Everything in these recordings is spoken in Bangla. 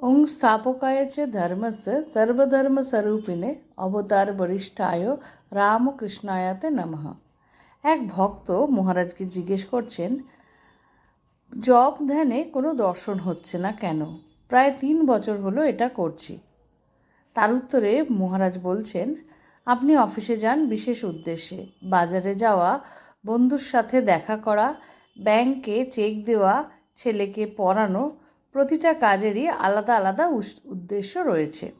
ওং স্থাপকায় চ ধর্মস্য সর্বধর্মস্বরূপিণে অবতার বরিষ্ঠায় রামকৃষ্ণায়াতে নমঃ এক ভক্ত মহারাজকে জিজ্ঞেস করছেন, জপ ধ্যানে কোনো দর্শন হচ্ছে না কেন? প্রায় তিন বছর হলো এটা করছি। তার উত্তরে মহারাজ বলছেন, আপনি অফিসে যান বিশেষ উদ্দেশ্যে। বাজারে যাওয়া, বন্ধুর সাথে দেখা করা, ব্যাংকে চেক দেওয়া, ছেলেকে পড়ানো প্রতিটা কাজেরই আলাদা আলাদা উদ্দেশ্য রয়েছে।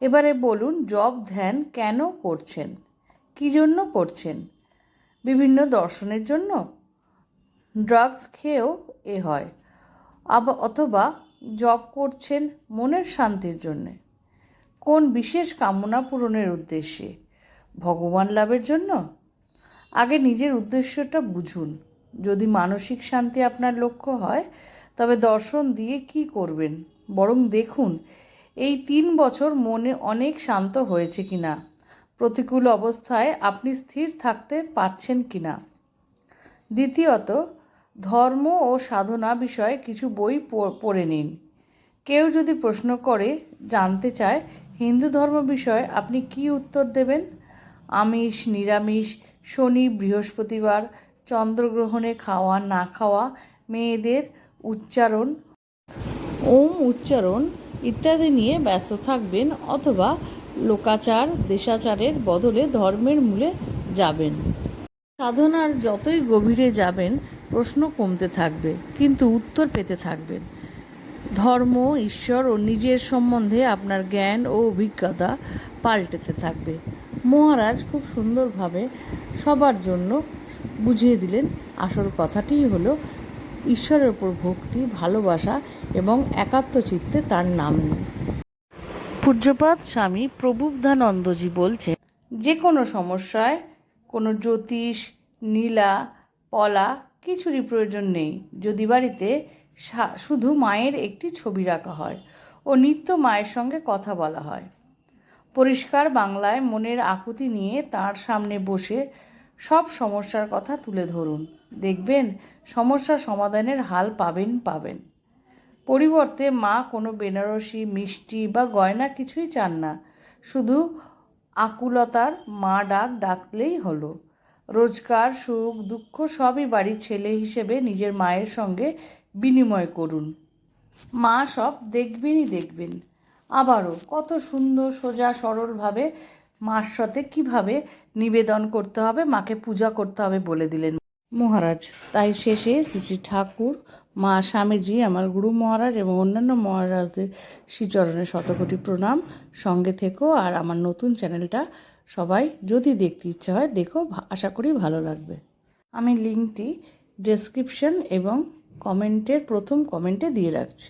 এবারে বলুন, জব ধ্যান কেন করছেন? কী জন্য করছেন? বিভিন্ন দর্শনের জন্য? ড্রাগস খেয়েও এ হয়। আবার অথবা জব করছেন মনের শান্তির জন্যে। কোন বিশেষ কামনা পূরণের উদ্দেশ্যে? ভগবান লাভের জন্য? আগে নিজের উদ্দেশ্যটা বুঝুন। যদি মানসিক শান্তি আপনার লক্ষ্য হয় তবে দর্শন দিয়ে কি করবেন? বরং দেখুন, এই তিন বছর মনে অনেক শান্ত হয়েছে কিনা? প্রতিকূল অবস্থায় আপনি স্থির থাকতে পারছেন কিনা? দ্বিতীয়ত, ধর্ম ও সাধনা বিষয়ে কিছু বই পড়ে নিন। কেউ যদি প্রশ্ন করে, জানতে চায়, হিন্দু ধর্ম বিষয়ে আপনি কি উত্তর দেবেন? আমিষ, নিরামিষ, শনি, বৃহস্পতিবার, চন্দ্রগ্রহণে খাওয়া, না খাওয়া, মেয়েদের উচ্চারণ, ওম উচ্চারণ ইত্যাদি নিয়ে ব্যস্ত থাকবেন অথবা লোকাচার, দেশাচারের বদলে ধর্মের মূলে যাবেন। সাধনার যতই গভীরে যাবেন, প্রশ্ন কমতে থাকবে, কিন্তু উত্তর পেতে থাকবেন। ধর্ম, ঈশ্বর ও নিজের সম্বন্ধে আপনার জ্ঞান ও অভিজ্ঞতা পাল্টেতে থাকবে। মহারাজ খুব সুন্দরভাবে সবার জন্য বুঝিয়ে দিলেন। আসল কথাটিই হলো ঈশ্বরের ওপর ভক্তি ভালোবাসা এবং একাত্ম চিত্তে তার নাম নিন পূজ্যপাত স্বামী প্রবুদ্ধানন্দজি বলছেন যে কোনো সমস্যায় কোনো জ্যোতিষ নীলা পলা কিছুরই প্রয়োজন নেই। যদি বাড়িতে শুধু মায়ের একটি ছবি রাখা হয় ও নিত্য মায়ের সঙ্গে কথা বলা হয় পরিষ্কার বাংলায় মনের আকুতি নিয়ে তার সামনে বসে সব সমস্যার কথা তুলে ধরুন। দেখবেন, সমস্যা সমাধানের হাল পাবেন পাবেন। পরিবর্তে মা কোনো বেনারসি, মিষ্টি বা গয়না কিছুই চান না। শুধু আকুলতার মা ডাক ডাকলেই হলো। রোজকার সুখ, দুঃখ সবই বাড়ির ছেলে হিসেবে নিজের মায়ের সঙ্গে বিনিময় করুন। মা সব দেখবেনই দেখবেন। আবারও কত সুন্দর, সোজা, সরলভাবে মার সাথে কীভাবে নিবেদন করতে হবে, মাকে পূজা করতে হবে বলে দিলেন। মহারাজ, তাই শেষে শ্রী শ্রী ঠাকুর, মা স্বামীজি, আমার গুরু মহারাজ এবং অন্যান্য মহারাজদের শ্রীচরণে শতকোটি প্রণাম। সঙ্গে থেকো আর আমার নতুন চ্যানেলটা সবাই যদি দেখতে ইচ্ছা হয়, দেখো আশা করি ভালো লাগবে। আমি লিঙ্কটি ডেসক্রিপশন এবং কমেন্টের প্রথম কমেন্টে দিয়ে রাখছি।